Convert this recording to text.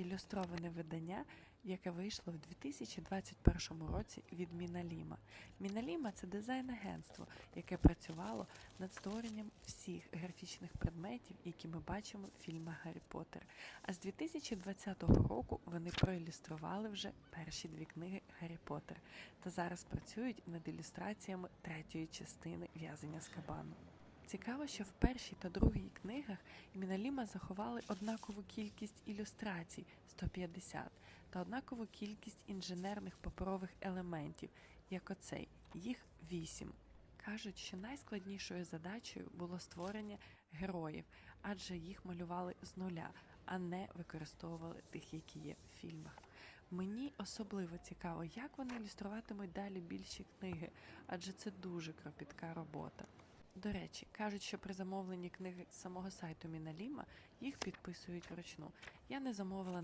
ілюстроване видання, яке вийшло в 2021 році від Міналіма. Міналіма це дизайн-агентство, яке працювало над створенням всіх графічних предметів, які ми бачимо в фільмах Гаррі Поттер. А з 2020 року вони проілюстрували вже перші дві книги Гаррі Поттер та зараз працюють над ілюстраціями третьої частини в'язання з кабану. Цікаво, що в першій та другій книгах Міналіма заховали однакову кількість ілюстрацій 150 та однакову кількість інженерних паперових елементів, як оцей, їх 8. Кажуть, що найскладнішою задачею було створення героїв, адже їх малювали з нуля, а не використовували тих, які є в фільмах. Мені особливо цікаво, як вони ілюструватимуть далі більші книги, адже це дуже кропітка робота. До речі, кажуть, що при замовленні книги з самого сайту Міналіма їх підписують вручну. Я не замовила